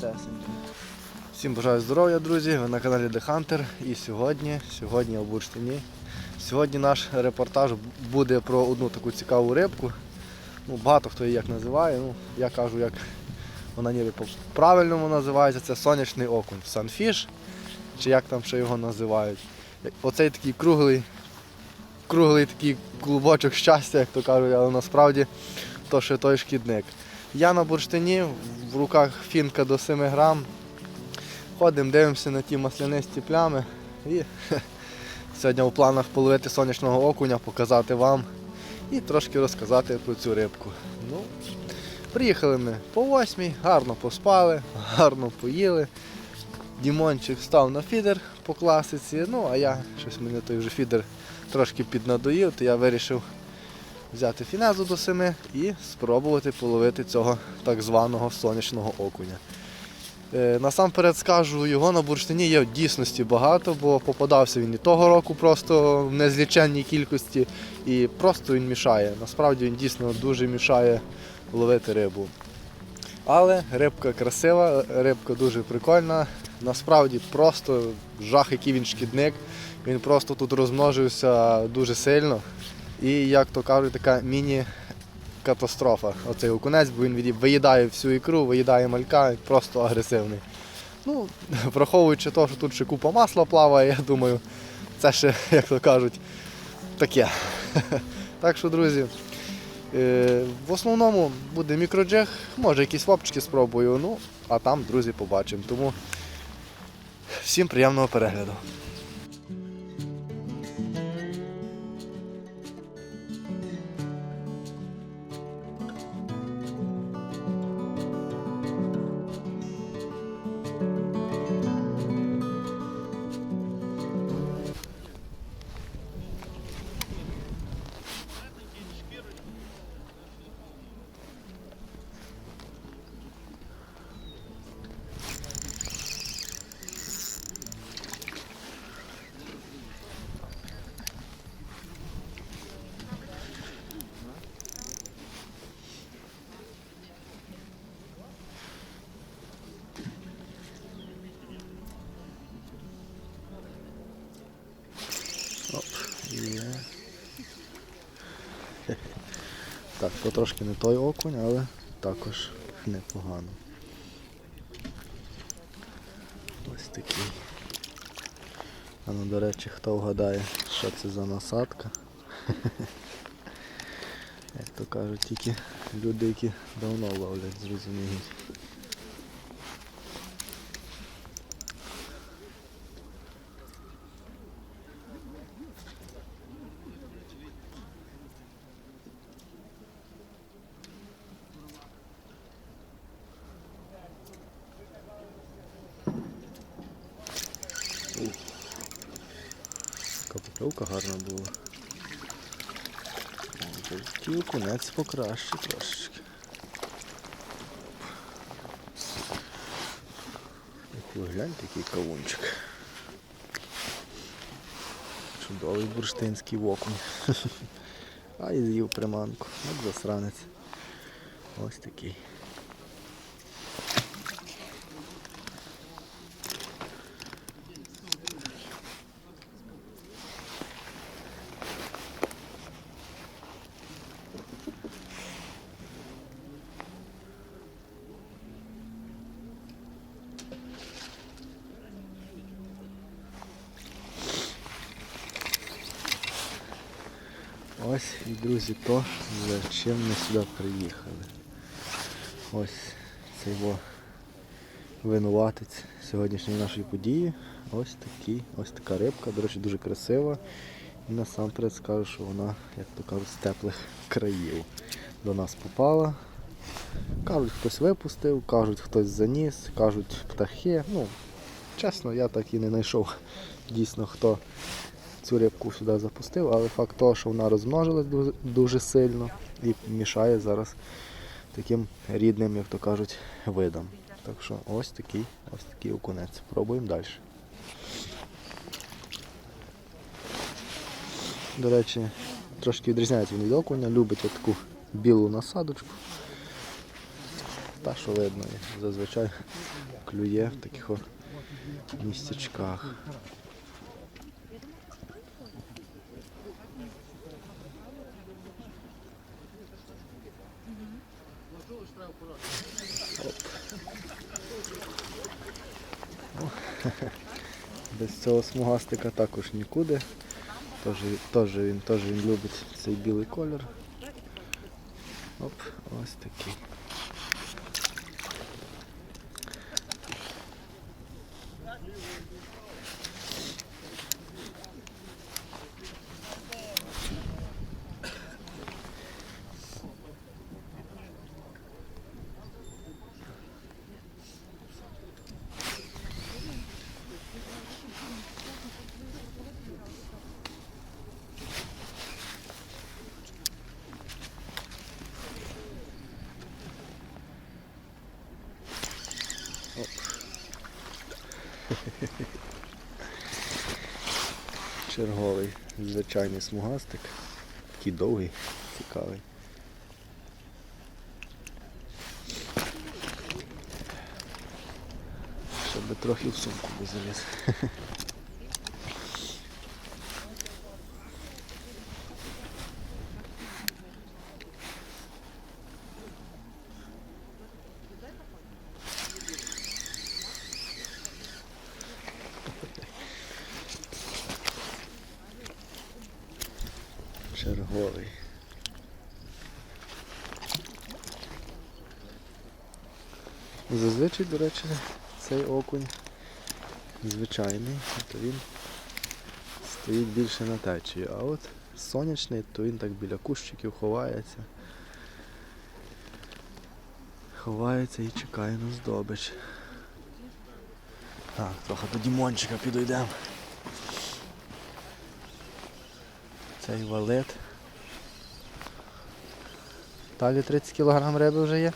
чистесеньке. Всім бажаю здоров'я, друзі! Ви на каналі The Hunter. І сьогодні, сьогодні в бурштині. Сьогодні наш репортаж буде про одну таку цікаву рибку. Ну, багато хто її як називає. Ну, я кажу, як вона ніби по-правильному називається, це сонячний окунь. Sunfish, чи як там ще його називають. Оцей такий круглий, круглий такий клубочок щастя, як то кажуть, але насправді то ще той шкідник. Я на бурштині, в руках фінка до 7 грам. Ходимо, дивимося на ті маслянисті плями. І сьогодні у планах половити сонячного окуня, показати вам і трошки розказати про цю рибку. Ну, приїхали ми по восьмій, гарно поспали, гарно поїли. Дімончик став на фідер по класиці, ну а я щось мене той вже фідер трошки піднадоїв, то я вирішив взяти фінезу до семи і спробувати половити цього так званого сонячного окуня. Е, Насамперед скажу, його на бурштині є в дійсності багато, бо попадався він і того року просто в незліченній кількості і просто він мішає. Насправді він дійсно дуже мішає ловити рибу. Але рибка красива, рибка дуже прикольна. Насправді просто жах, який він шкідник. Він просто тут розмножився дуже сильно. І, як то кажуть, така міні катастрофа. Оцей окунець, бо він виїдає всю ікру, виїдає малька, просто агресивний. Ну, враховуючи те, що тут ще купа масла плаває, я думаю, це ще, як то кажуть, таке. Так що, друзі, е, в основному буде мікроджег, може якісь вопчики спробую, ну, а там, друзі, побачимо. Тому всім приємного перегляду. То трошки не той окунь, але також непогано. Ось такий. А ну, до речі, хто вгадає, що це за насадка. Як то кажуть, тільки люди, які давно ловлять, зрозуміють. Така покльовка гарна була. Ті це покраще трошечки. Ви гляньте, який кавунчик. Чудовий бурштинський окунь. А і з'їв приманку. Як засранець. Ось такий. Ось і друзі, то за чим ми сюди приїхали. Ось цей во винуватець сьогоднішньої нашої події. Ось такий, ось така рибка, до речі, дуже красива. І насамперед скажу, що вона, як то кажуть, з теплих країв до нас попала. Кажуть, хтось випустив, кажуть, хтось заніс, кажуть птахи. Ну, чесно, я так і не знайшов дійсно хто цю рибку сюди запустив, але факт того, що вона розмножилась дуже, дуже сильно і мішає зараз таким рідним, як то кажуть, видам. Так що ось такий, ось такий окунець. Пробуємо далі. До речі, трошки відрізняється він від окуня, любить таку білу насадочку. Та що видно, зазвичай клює в таких містечках. Без цього смугастика також нікуди. Теж, тож він, тож він любить цей білий колір. Оп, ось такий. Черговий звичайний смугастик. Такий довгий, цікавий. Щоб трохи в сумку не заліз. Черговий. Зазвичай, до речі, цей окунь звичайний, то він стоїть більше на течії, а от сонячний, то він так біля кущиків ховається. Ховається і чекає на здобич. Так, трохи до Дімончика підійдемо. Цей валет. Далі 30 кг риби вже є.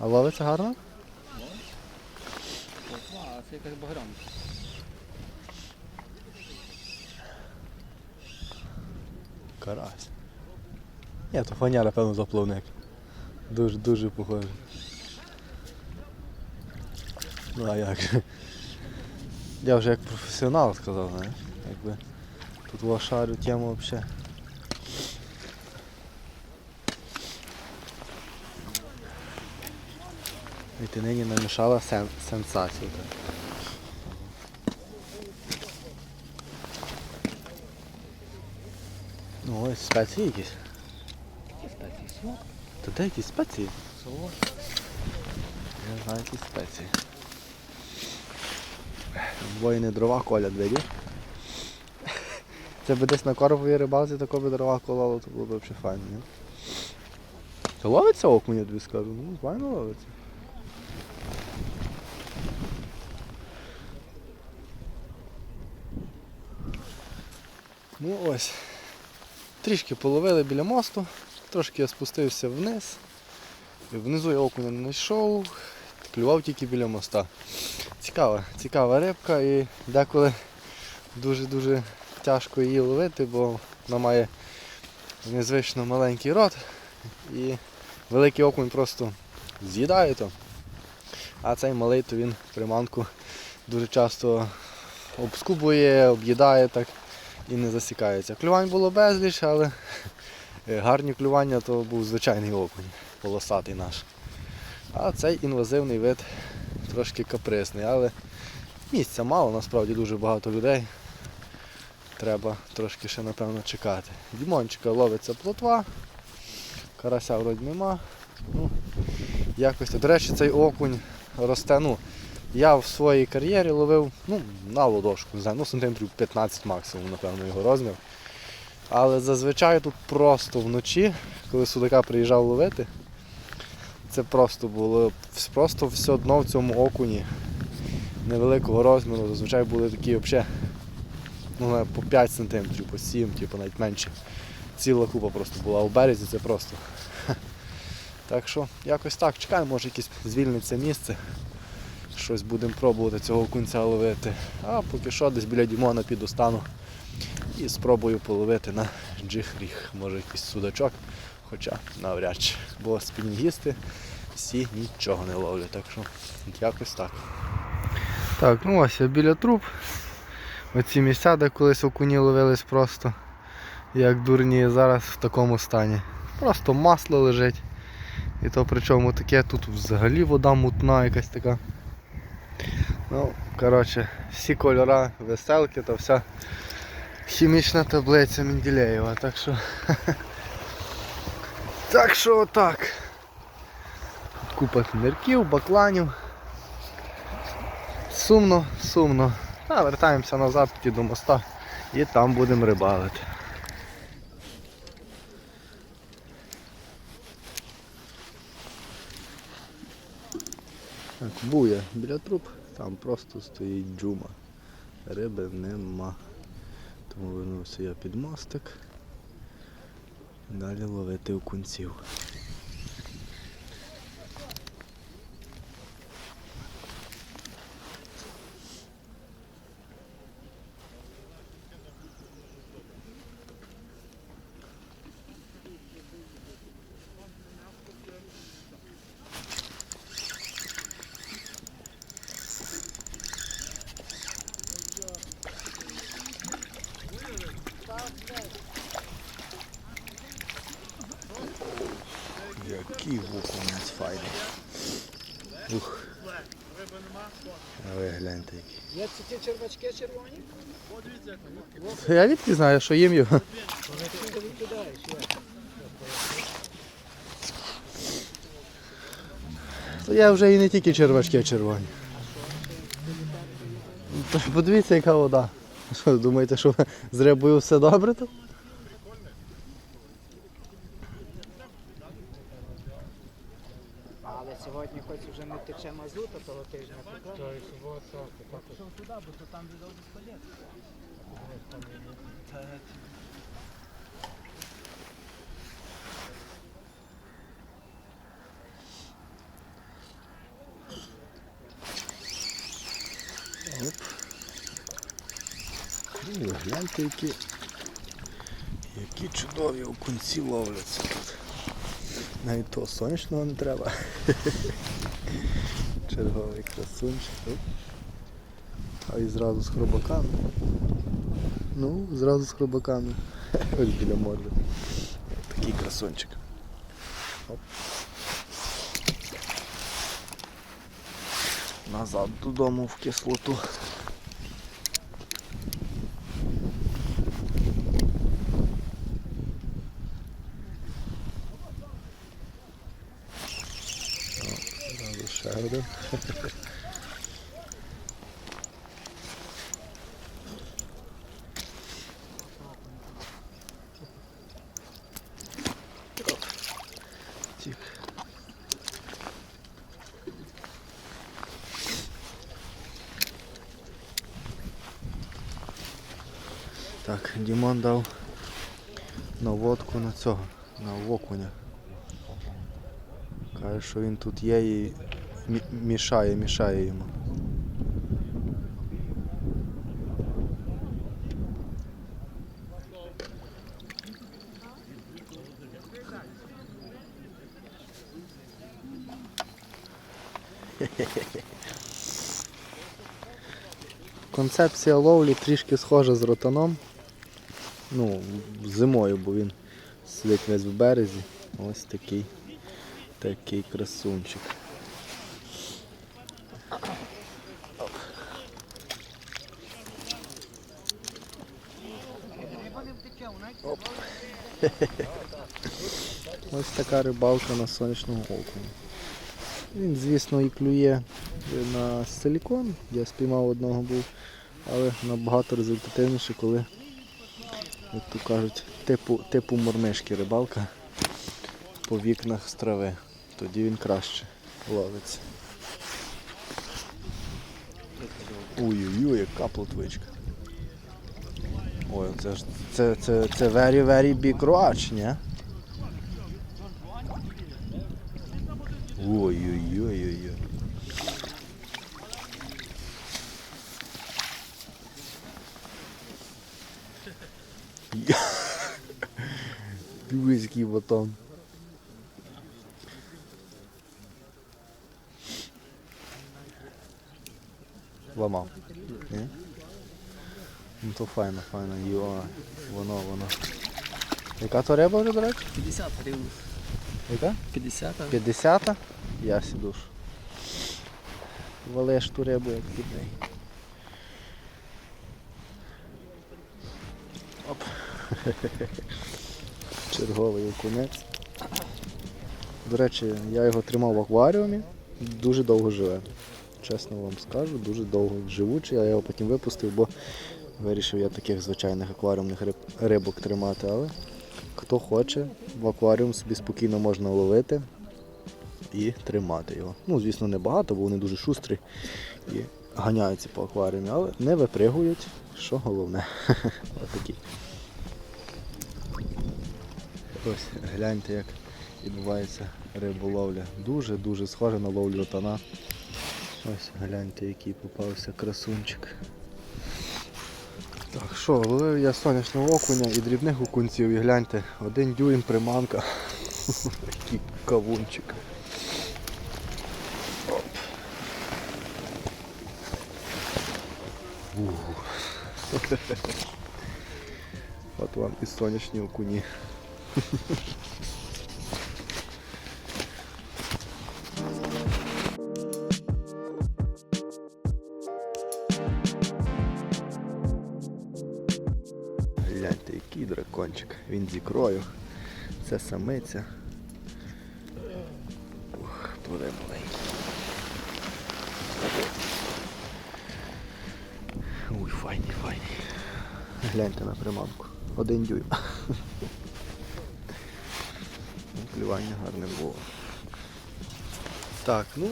А ловиться гарно? А, це якась багряна. Карась. Ні, то фаняра, певно, заплавник. Дуже дуже похоже. Ну а як же? Я вже як професіонал сказав, знаєш. Якби тут лошарю тему взагалі. І ти нині намішала сен- сенсацію. Так. Ну ось спеції якісь. Спеції сок, Та де якісь спеції? солод. Я знаю які спеції. Воїни дрова колять, видиш? Це би десь на коровій рибалці тако би дрова кололо, то було б взагалі файно, ні? Та ловиться окунь, я тобі скажу. Ну, файно ловиться. Ну ось. Трішки половили біля мосту, трошки я спустився вниз. Внизу я окуня не знайшов, клював тільки біля моста. Цікава, цікава рибка і деколи дуже-дуже тяжко її ловити, бо вона має незвично маленький рот і великий окунь просто з'їдає то. А цей малий то він приманку дуже часто обскубує, об'їдає так і не засікається. Клювань було безліч, але е, гарні клювання то був звичайний окунь, полосатий наш. А цей інвазивний вид трошки каприсний, але місця мало, насправді дуже багато людей. Треба трошки ще напевно чекати. Дімончика ловиться плотва, карася вроді нема. Ну, якось, до речі, цей окунь росте. Ну, я в своїй кар'єрі ловив ну, на ладошку, не знаю, ну, сантиметрів 15 максимум, напевно, його розмір. Але зазвичай тут просто вночі, коли судака приїжджав ловити, це просто було просто все дно в цьому окуні невеликого розміру. Зазвичай були такі взагалі ну, по 5 см, по 7 типу, навіть менше. Ціла купа просто була. У березі це просто. Так що якось так, чекаємо, може якесь звільниться місце. Щось будемо пробувати цього окунця ловити. А поки що десь біля Дімона піду стану і спробую половити на джихріг. Може якийсь судачок, хоча навряд чи. Бо спінінгісти всі нічого не ловлять. Так що якось так. Так, ну ось я біля труб. Оці місця, де колись окуні ловились просто як дурні, зараз в такому стані. Просто масло лежить. І то причому таке, тут взагалі вода мутна якась така. Ну, коротше, всі кольора, веселки, то вся хімічна таблиця Менделєєва. Так що. Так що отак. Купа нирків, бакланів. Сумно, сумно. Та вертаємося назад до моста і там будемо рибалити. Буя біля труб, там просто стоїть джума. Риби нема. Тому вернувся я під мостик. Далі ловити окунців. Який окунець файний. Ух. А ви гляньте який. Є ці ті червачки червоні? Я відки знаю, що їм його. То я вже і не тільки червачки червоні. Подивіться, яка вода. Що, думаєте, що з рибою все добре тут? Але сьогодні хоч вже не тече мазута того тижня. То і субота. Пішов туди, бо то там де довго спалити. Ну, гляньте, які, які чудові окунці ловляться. Навіть того сонячного не треба. Черговий красунчик. А і зразу з хробаками. Ну, зразу з хробаками. Ось біля морди. Такий красунчик. Оп. Назад додому в кислоту. Зразу ще один. Тік. Дімон дав наводку на цього, на окуня. Каже, що він тут є і мішає, мішає йому. Концепція ловлі трішки схожа з ротаном. Ну, зимою, бо він сидить весь в березі. Ось такий. Такий красунчик. Оп. Ось така рибалка на сонячному окуні. Він, звісно, і клює на силікон, я спіймав одного був, але набагато результативніше, коли, як то кажуть, типу, типу мормишки рибалка по вікнах з трави. Тоді він краще ловиться. Ой-ой-ой, яка плотвичка. Ой, це ж це, це, це very very big roach, ні? Ой-ой-ой-ой-ой. Дивись, який батон. Ні? Ну то файно, файно, йо, воно, воно. Яка то риба вже, до 50 гривень. Яка? 50. 50? Я сідуш. Валеш ту рибу, як підний. Оп. Черговий окунець. До речі, я його тримав в акваріумі, дуже довго живе. Чесно вам скажу, дуже довго живучий, я його потім випустив, бо вирішив я таких звичайних акваріумних риб, рибок тримати, але хто хоче, в акваріум собі спокійно можна ловити і тримати його. Ну, звісно, не багато, бо вони дуже шустрі і ганяються по акваріумі, але не випригують, що головне. Отакі. Ось гляньте, як відбувається риболовля. Дуже-дуже схоже на ловлю тона. Ось гляньте, який попався красунчик. Так, що, ловив я сонячного окуня і дрібних окунців, і гляньте, один дюйм приманка. Який кавунчик. От вам і сонячні окуні. Гляньте, який дракончик. Він з ікрою. Це самиця. Ух, туди маленький. Ой, файний, файний. Гляньте на приманку. Один дюйм. Ну, гарне було. Так, ну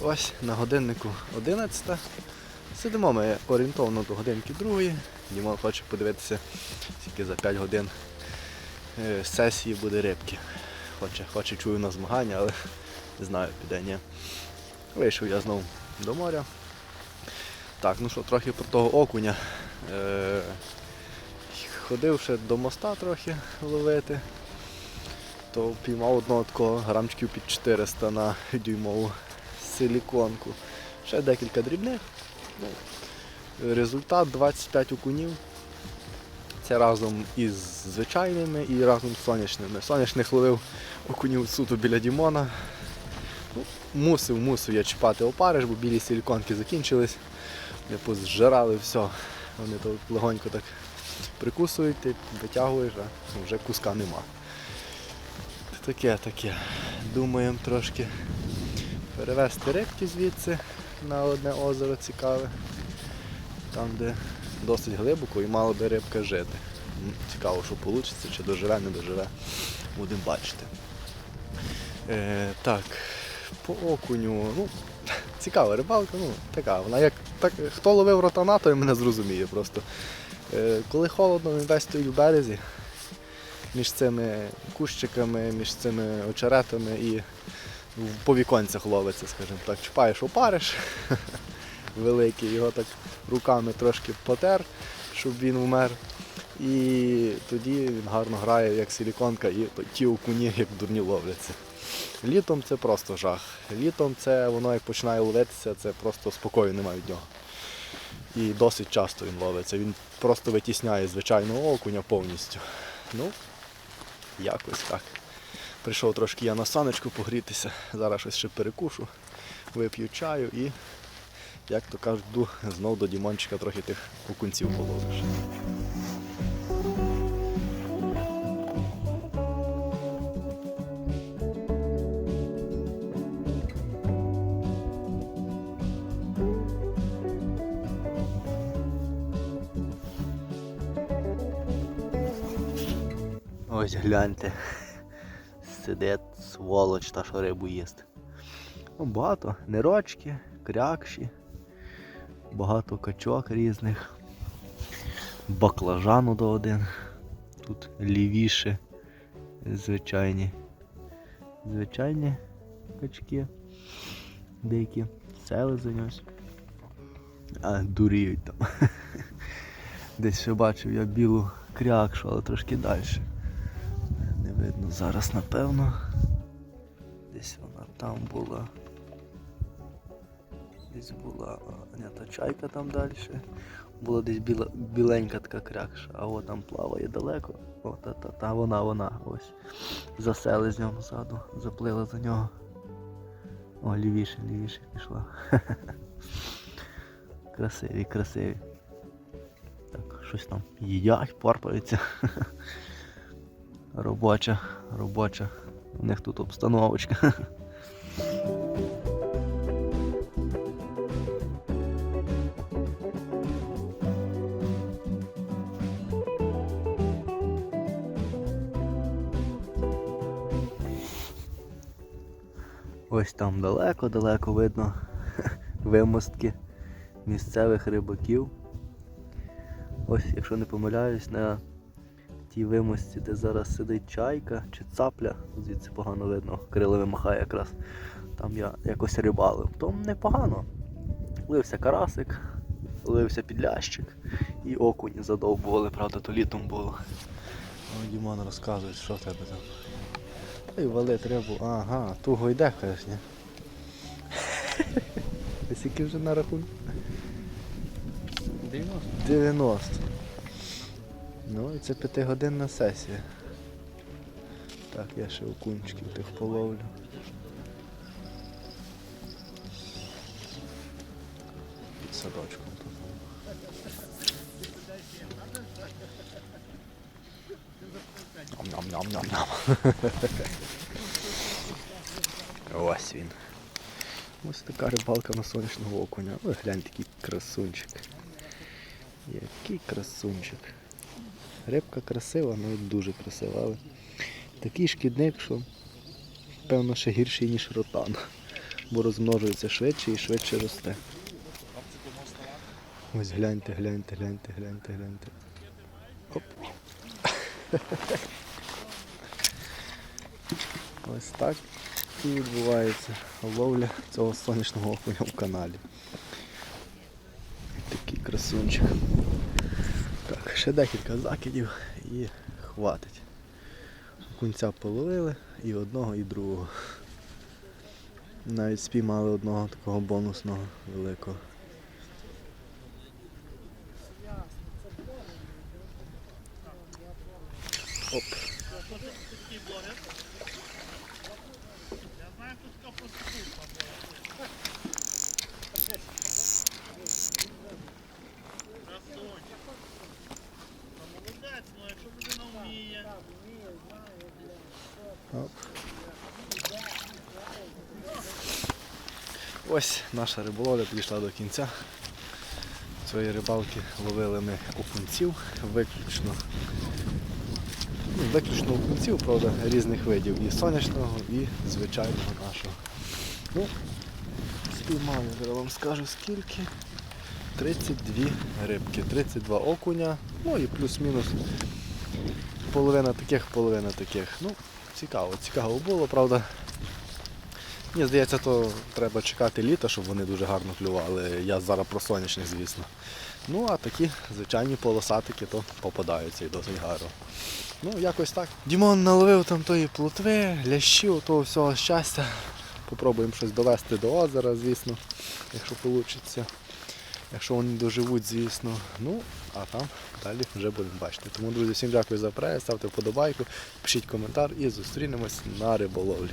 ось на годиннику 11. Сидимо ми орієнтовно до годинки другої. Дімон хоче подивитися, скільки за 5 годин е, сесії буде рибки. Хоче, хоче чую на змагання, але не знаю, піде ні. Вийшов я знову до моря. Так, ну що, трохи про того окуня. Е, ходив ще до моста трохи ловити, то впіймав одного такого грамчиків під 400 на дюймову силіконку. Ще декілька дрібних. Ну, результат 25 окунів. Це разом із звичайними і разом з сонячними. Сонячних ловив окунів суто біля Дімона. Ну, мусив, мусив я чіпати опариш, бо білі силіконки закінчились. Не позжирали все. Вони то легонько так прикусують, ти витягуєш, а вже куска нема. Таке, таке. Думаємо трошки перевезти рибки звідси на одне озеро цікаве. Там, де досить глибоко і мала би рибка жити. Цікаво, що вийде, чи доживе, не доживе. Будемо бачити. Е, так, по окуню, ну, цікава рибалка, ну, така. Вона як так, хто ловив ротана, той мене зрозуміє просто. Е, коли холодно, він весь стоїть в березі між цими кущиками, між цими очеретами і в- по віконцях ловиться, скажімо так. Чіпаєш опариш великий, його так руками трошки потер, щоб він вмер. І тоді він гарно грає, як силіконка, і ті окуні, як дурні ловляться. Літом це просто жах. Літом це воно як починає ловитися, це просто спокою немає від нього. І досить часто він ловиться. Він просто витісняє звичайного окуня повністю. Ну, якось так. Прийшов трошки я на саночку погрітися, зараз щось ще перекушу, вип'ю чаю і, як то кажуть, знов до Дімончика трохи тих окунців половиш. Гляньте. Сидить сволоч та що рибу їсть. Ну, багато нерочки, крякші, багато качок різних. Баклажану до один. Тут лівіше звичайні. Звичайні качки. Деякі селезень ось. А дуріють там. Десь ще бачив я білу крякшу, але трошки далі. Видно зараз, напевно. Десь вона там була. Десь була не, та чайка там далі. Була десь біла, біленька така крякша, а от там плаває далеко. О, та, та, та вона, вона ось. За селезнем ззаду, заплила за нього. О, лівіше, лівіше пішла. красиві, красиві. Так, щось там їдять, порпаються. робоча, робоча. У них тут обстановочка. Ось там далеко-далеко видно вимостки місцевих рибаків. Ось, якщо не помиляюсь, на тій вимості, де зараз сидить чайка чи цапля, звідси погано видно, крилами махає якраз. Там я якось рибалив. То непогано. Лився карасик, лився підлящик і окунь задовбували, правда, то літом було. О, Дімон розказує, що в тебе там. Та й валить рибу. Ага, туго йде, кажеш, ні? Ти скільки вже на рахунку? 90. 90. Ну і це п'ятигодинна сесія. Так, я ще окунчиків тих половлю. Під садочком тут. Ням-ням-ням-ням. Ось він. Ось така рибалка на сонячного окуня. Ой, глянь, такий красунчик. Який красунчик. Рибка красива, ну дуже красива, але такий шкідник, що певно ще гірший, ніж ротан. Бо розмножується швидше і швидше росте. Ось гляньте, гляньте, гляньте, гляньте, гляньте. Оп. Ось так і відбувається ловля цього сонячного окуня в каналі. Такий красунчик. Ще декілька закидів і хватить. Кунця половили і одного, і другого. Навіть спіймали одного такого бонусного великого. Оп. Молодець, ну якщо людина вміє. Оп. Ось наша риболовля підійшла до кінця. Цієї рибалки ловили ми окунців виключно. Ну, виключно окунців, правда, різних видів. І сонячного, і звичайного нашого. Ну, спіймав, я зараз вам скажу скільки. 32 рибки, 32 окуня, ну і плюс-мінус половина таких, половина таких. Ну, цікаво, цікаво було, правда. Мені здається, то треба чекати літа, щоб вони дуже гарно клювали. Я зараз про сонячних, звісно. Ну, а такі звичайні полосатики то попадаються і досить гарно. Ну, якось так. Дімон наловив там тої плотви, лящів, того всього щастя. Попробуємо щось довести до озера, звісно, якщо вийде. Якщо вони доживуть, звісно. Ну, а там далі вже будемо бачити. Тому, друзі, всім дякую за перегляд, ставте вподобайку, пишіть коментар і зустрінемось на риболовлі.